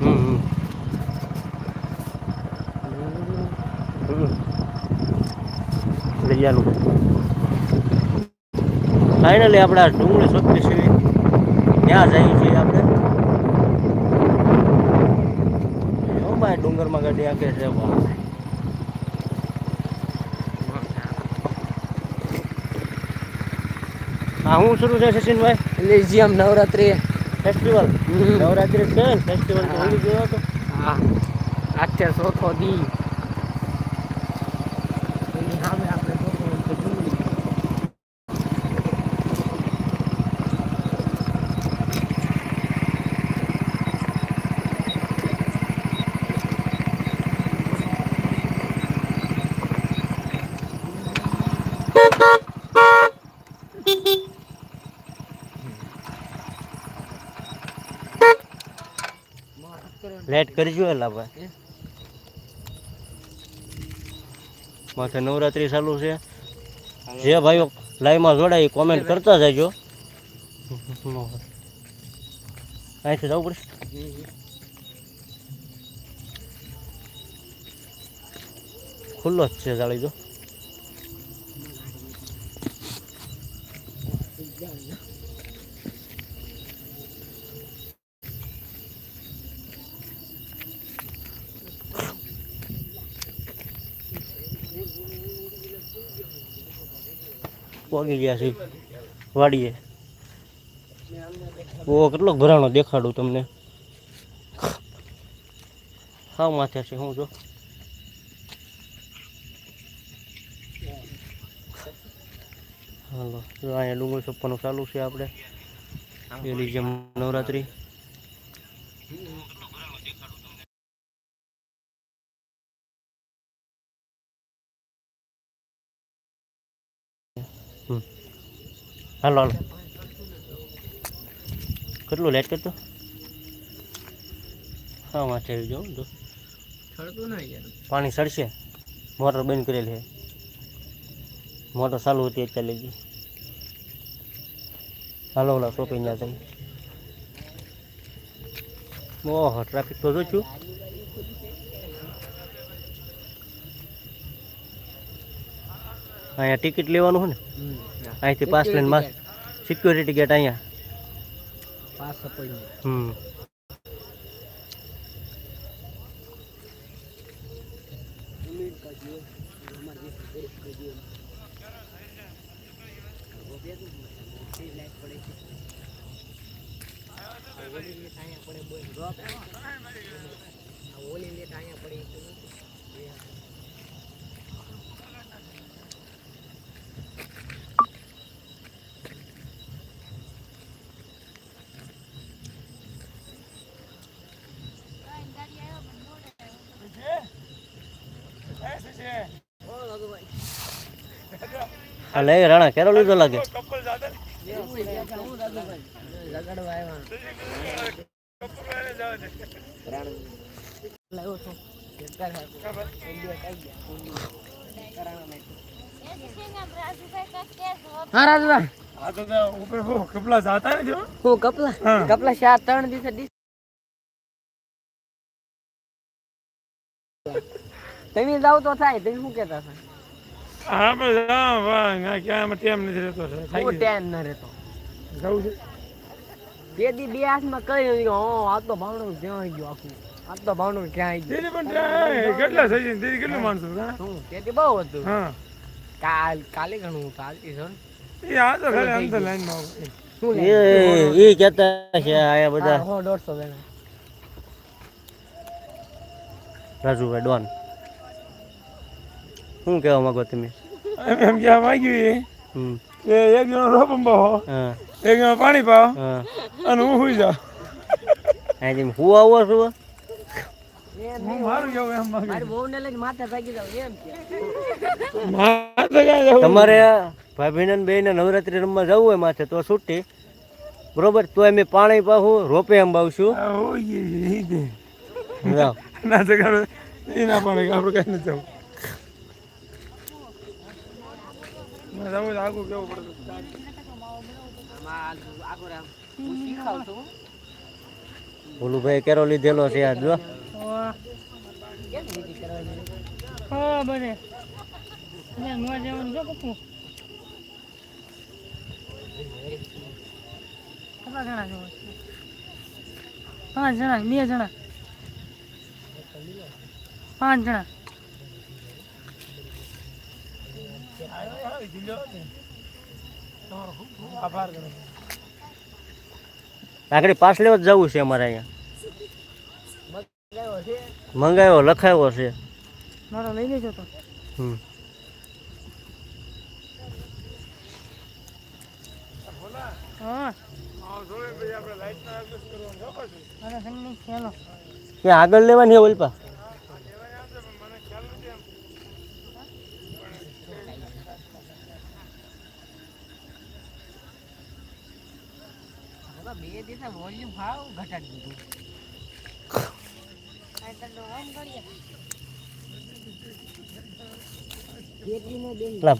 હમ હમ લઈ જાનું ફાઇનલી આપણે આ ડુંગળી છે. ત્યાં જઈએ છીએ આપણે. ડુંગરમાં ગાડી આગે છે. હા શું શરૂ છે સચિનભાઈ લેઝિયમ નવરાત્રી. ફેસ્ટિવલ નવરાત્રિ છે ફેસ્ટિવલ તો હોલી ગયો હતો. હા. અત્યારે ચોથો દી. એની સામે આપણે જોશું તો ડુંગળી. લેટ કરજો એલા ભાઈ? માથે નવરાત્રી ચાલુ છે. જે ભાઈઓ લાઈવમાં જોડાય કોમેન્ટ કરતા જજો. અહીંથી જવું પડશે. ખુલ્લો જ છે જાળી જો. પહોંચી ગયા છે. વાડીએ. ઓ કેટલો ભરાણો દેખાડું તમને. હા, માથે છે, હું જો. હાલો, જો અહીંયા ડુંગળી છપ્પાનું ચાલુ છે આપણે. પેલી જેમ નવરાત્રી. હાલો હાલો. કેટલું લેટ કરતો હા માથે આવી જાઉં તો પાણી સડશે મોટર બંધ કરેલી છે. મોટર ચાલુ હતી અત્યારે લઈ હાલો ઓલા શોપિંગ ના તમે ઓહો ટ્રાફિક તો જોઈશું અહીંયા ટિકિટ લેવાનું હોય ને? અહીંથી પાસ લઈને માસ સિક્યોરિટી ગેટ અહીંયા. પાસ પડી હમ. ઓલી લેટ અહીંયા પડી આ લે રાણા કેરો લીધો લાગે. હા રાજભાઈ તો ઉપર કપલા જાતા ને જો કપલા? કપલા શાહ ત્રણ દિવસે તમે જાવ તો થાય તમે શું કેતા હતા? હા બસ હા વાહ ક્યાં ટેમ નથી રહેતો હું થાકી ન રહેતો. જવું છે? બે દી બે હાથમાં કઈ નથી ગયો હો આ તો ભાવણું ક્યાં ગયું આખું? આ તો ભાવણું ક્યાં આવી દીદી પણ કેટલા થઈ છે? દીદી કેટલું માણસો હું? તેથી બહુ હતું. હા. કાલ કાલે ઘણું ચાલતી છે એ આ તો ખાલી આમ લાઈનમાં શું એ એ કહેતા છે આયા બધા. હો દોઢસો વેણા રાજુભાઈ ડોન. શું કહેવા માંગો તમે? એમ કહેવા ક્યાં વાગ્યું એ હમ. કે એક જણો રોપમ પાવો હા. એક જણો પાણી પાવો હા. અને હું સુઈ જાઉં. આજે હું આવો છું તમારે માગ્યું ભાભીને ને બેને નવરાત્રી રમવા જવું હોય માથે તો છૂટી. બરોબર? તો અમે પાણી પાહું રોપે એમ બાવશું. ના આપણે કાંઈ નથી જવું તો આગું કેવું પડતું ભોલુભાઈ કેરો લીધેલો છે આજ જો. હા બને. નવા જવાનું જો પપ્પુ કેટલા જણા છો? પાંચ જણા બે જણા? પાંચ જણા. આભાર કરો આગળ પાસ લેવા જ જવું છે અમારે અહીંયા. મંગાવ્યો લખાયો છે. મારો લઈ લેજો તો. હમ. હા. હા જોડે પછી આપણે લાઈટનો એડજસ્ટ કરવાનું છે પછી અને સંગની ચાલો ત્યાં આગળ લેવાની છે ઓલપા મને ખ્યાલ નથી એમ હવે વોલ્યુમ ભાવ ઘટાડી દીધું.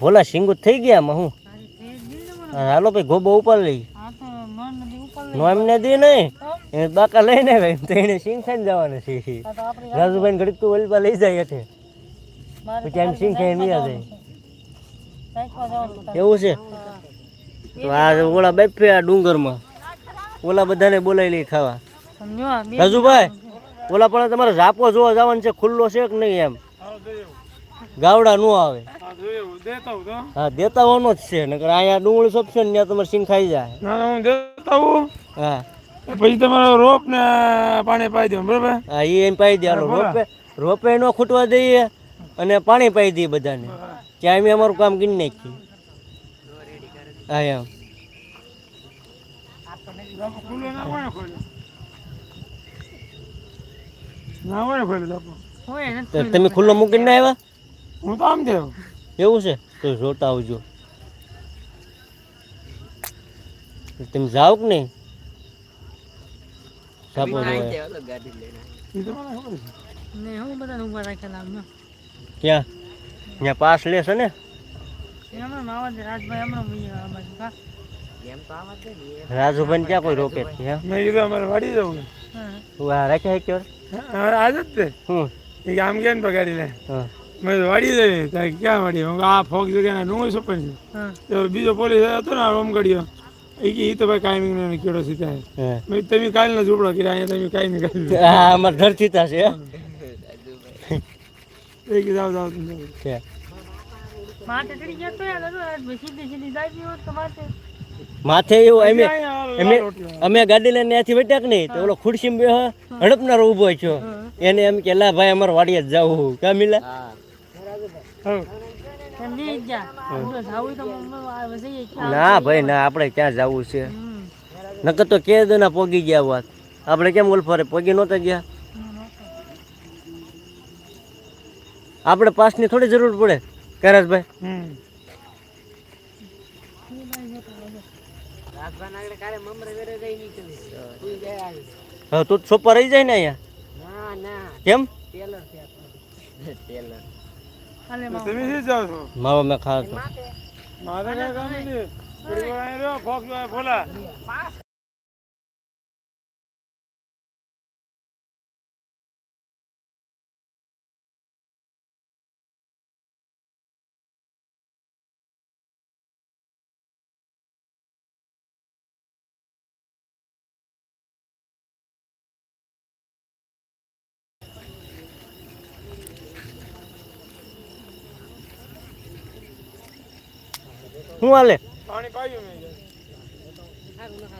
ભોલા સિંગુ થઈ ગયા આમાં હું? હાલો ભાઈ ગોબો ઉપર લઈ. નો લઈ એમને દે નહીં. એ બાકા લઈને ભાઈ તો એને સિંગ ખાઈને જવાનું છે. આ તો આપણી રાજુભાઈ ઘડીક તું ઓલપા લઈ જાય છે પછી એમ સિંગ ખાઈને જાય તારે. એવું છે? તો આ ઓલા ડુંગરમાં. ઓલા બધાને બોલાવી લઈ ખાવા. રાજુભાઈ ઓલા પણ તમારે ઝાપો જોવા જવાનું છે ખુલ્લો છે કે નહીં એમ? ગાવડા નો આવે. હા દેતા હું તો હા દેતા હોવાનો જ છે નકર અહીંયા ડુંગળી સોપશે ને ત્યાં તમારે સિંગ ખાઈ જાય. ના ના હું દેતા હું. હા પછી તમારો રોપ ને પાણી પાઈ દેવાનું બરાબર? હા એ એમ પાઈ દે રોપે રોપે નો ખૂટવા દઈએ અને પાણી પાઈ દઈએ બધાને. ત્યાં અમે અમારું કામ ગીન નાખીએ. હા એમ. ખુલ્લો ના? હોય ખોલ્યો ના હોય ખોલ્યો તો તમે ખુલ્લો મૂકીને ના આવ્યા? હું તો આમ થયો. એવું છે? તો જોતા આવજો. તમે જાઓ કે નહીં? સાપો ક્યાં? ત્યાં પાસ લેશે ને? આવા રાજભાઈ હમણાં ને એ રાજુભાઈ ક્યાં કોઈ રોકે છે મેં કીધું અમારે વાડી જવું. હા. રાખે છે ક્યાં આજ જ તે. હું? એ કે આમ કે ને પગાડી લે મેં વાડી તારે ક્યાં વાડી? હું આ ફોક જગ્યાના ડુંગળી સોંપણ છે. બીજો પોલીસ હતો ને રોમ ગઢિયો એ કે તો ભાઈ કાંઈ નહીં કેળો સીધા છે. હા. તમે કાલનો ઝૂંપડો કર્યા અહીંયા તમે કાઈ નહીં અમાર થશે હે? એ કે જાઓ છે. માથે ચડી ગયા તો યાર સીધી સીધી જાય હોત તો માથે. માથે એવું અમે અમે અમે ગાડી લઈને ત્યાંથી વટ્યા કે નહીં? તો ઓલો ખુરશી બે હડપનારો ઊભો છો. એને એમ કે લા ભાઈ અમારે વાડીએ જ જવું કા મિલા? હા. હા. એમ નહીં ગયા જો? જાવું તો મમ્મી આવે જઈએ. ક્યાં ના ભાઈ ના આપણે ક્યાં જવું છે. નકર તો કે ના પોગી ગયા વાત આપણે કેમ ઓલફરે પોગી નહોતા ગયા? આપણે પાસની થોડી જરૂર પડે કૈલાસભાઈ નીકળી તું હવે રહી જાય ને અહીંયા? ના ના. કેમ? ટેલર છે આપણો. ટેલર. હાલે માં તમે શી જાઓ છો? માવો મેં ખાતો મારે કામ નથી. ફોલા. શું હાલે? પાણી પાયું મેં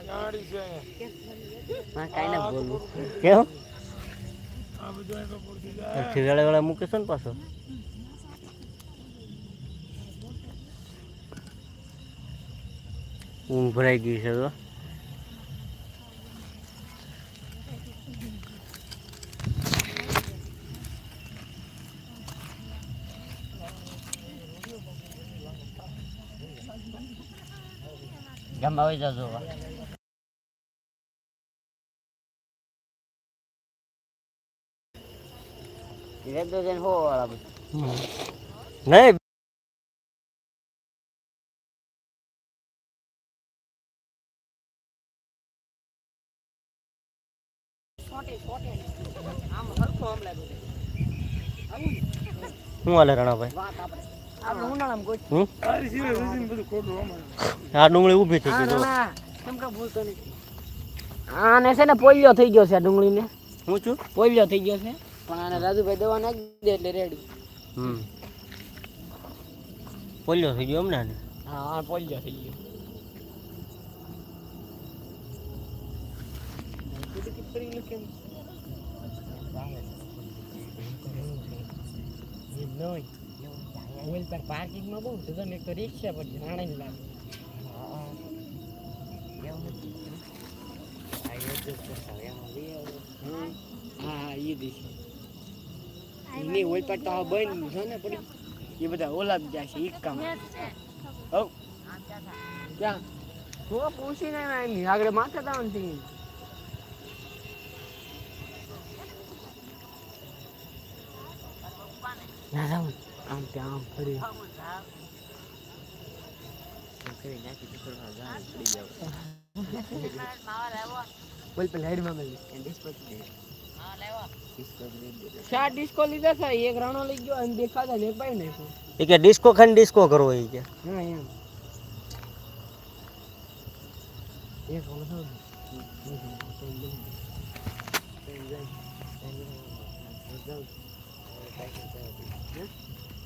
ગાડી છે. અહીંયા. કાંઈ ના બોલું. કેમ? આ બધું અહીં પર પૂરતી જાય. વેળા વેળા મૂકે છે ને પાછો? ઊંઘ ભરાઈ ગઈ છે તો. તમે આવી જજો નહીં. શું હાલે રણાભાઈ? આ ડુંગળી ઊભી થઈ ગઈ આને છે ને પોલિયો થઈ ગયો છે ડુંગળીને. હું છું? પોલિયો થઈ ગયો છે. પણ આને રાજુભાઈ દવા નાખી દે એટલે રેડી હમ. પોલિયો થઈ ગયો હમણાં ને? હા હા પોલિયો થઈ ગયો. પાર્કિંગમાં બહુ છે એક તો રિક્ષા પર જાણે લાગે હા પર તો ને પડી આગળ માથે દાવનથી ના આમ ત્યાં આમ ફરી બોલ પેલા હેડમાં મળી ચાર ડિસ્કો લીધા છે એક રાણો લઈ ગયો અને દેખાતા ને પાઈ નાખ્યો એ કે ડિસ્કો ખાને ડિસ્કો કરવો એ કે હા એમ એક ઓલો છે ને.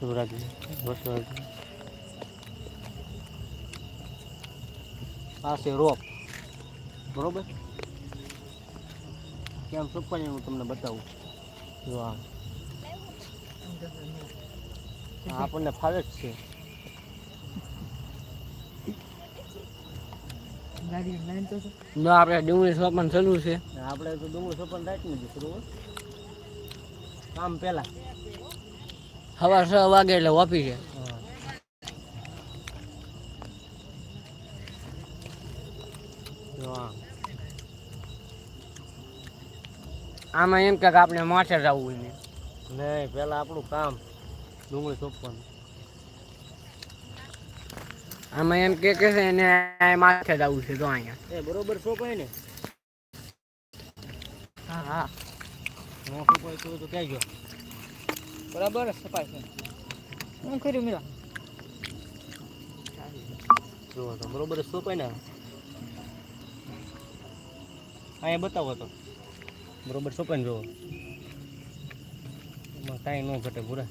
આવો આવો શિવરાજ વસરાજ આ છે રોપ. બરોબર? કેમ સુપર હું તમને બતાવું. જો આ. આપણને ફાવે જ છે. ના આપણે ડુંગળી સોપન ચાલુ છે. આપણે તો ડુંગળી સોપન રાખી બરોબર? કામ પહેલા. સવાર છ વાગે એટલે વાપી છે જો આમાં એમ કે આપણે માથે જવું નહીં નહીં પહેલા આપણું કામ ડુંગળી સોંપવાનું. આમાં એમ કે કે છે એને માથે જવું છે તો અહીંયા. એ બરોબર સોંપાય ને. હા હા. સોપાય તો ક્યાં ગયો બરાબર? સફાઈ છે. હું કર્યું મિલા જો, તો બરોબર સફાઈ ના. અહીંયા બતાવો તો. બરોબર સોપાઈને જોવો એમાં કાંઈ ન ઘટે પૂરા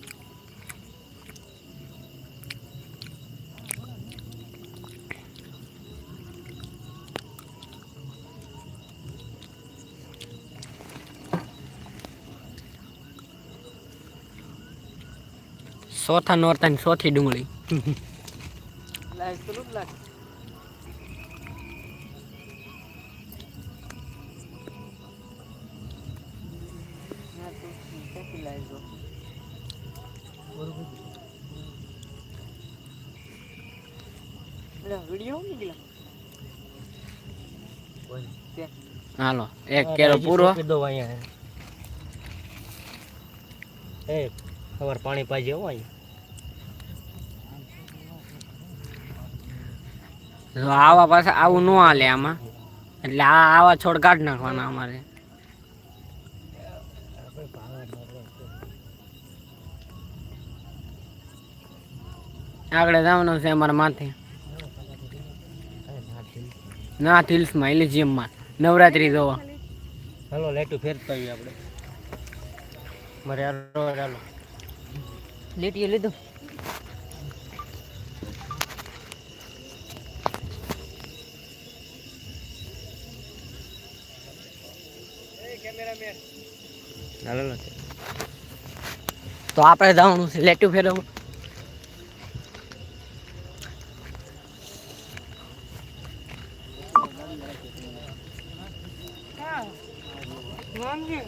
ચોથા નોરતાની ચોથી ડુંગળી. હાલો એક કેરો પૂરો. એ ખબર પાણી પાજે હો અહીંયા જો આવા પાછા આવું ન હાલે આમાં. એટલે આ આવા છોડ કાઢ નાખવાના અમારે. આગળ જવાનું છે અમારા માથે. ના હિલ્સમાં એલિઝિયમમાં નવરાત્રી જોવા. હાલો લેટું ફેરતા આવીએ આપણે. મારે હાલો હાલો. લીટીએ લીધું? તો આપણે જવાનું છે. લેટું ફેરવું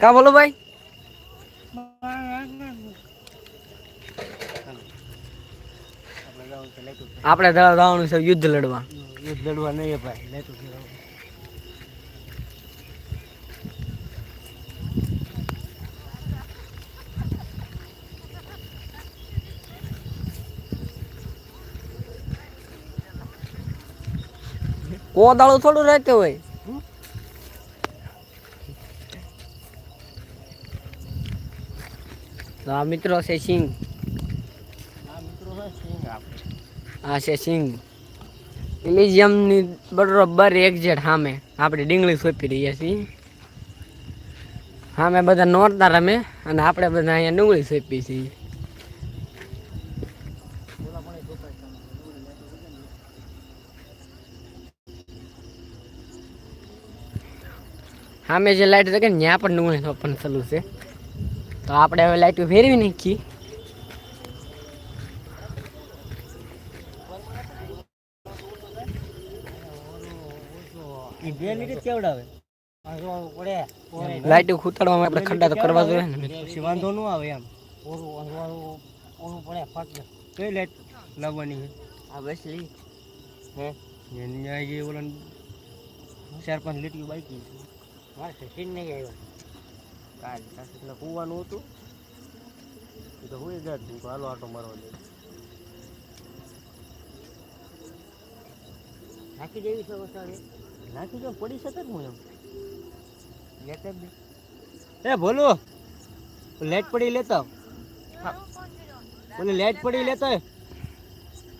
કા બોલો ભાઈ? આપણે જવાનું છે યુદ્ધ લડવા. યુદ્ધ લડવા નહીં ભાઈ લેતું કોદાળું થોડું રહેતું હોય. તો આ મિત્રો છે સિંગ આ છે સિંગ ઇલિઝિયમની બરોબર એક્ઝેટ સામે. આપણે ડીંગળી સોંપી રહ્યા છીએ. સામે બધા નોરતા રમે અને આપણે બધા અહીંયા ડુંગળી સોંપી છીએ. સામે જે લાઈટ છે કે ત્યાં પણ નું ઓપન થયેલું છે. તો આપણે હવે લાઈટ ફેરવી નાખી લાઈટ ખૂતાડવામાં આપણે ખડ્ડા તો કરવા જોઈએ ને. વાંધો ન આવે એમ. ઓરું ઓરું ઓરું પડે ફાટ કઈ લાઈટ લાવવાની છે? આ બસ હે? ચાર પાંચ લીટીઓ બાકી મારે તો સીન નહીં આવ્યો. કાલ એટલે કૂવાનું હતું. એ તો હું જ હતું હાલો આટો મારવા દે. નાખી દેવી છે વસાડે. નાખી દો પડી શકે જ હું એમ. લેતા એ ભોલું લેટ પડી લેતા. ઓલી લાઈટ પડી લેતા.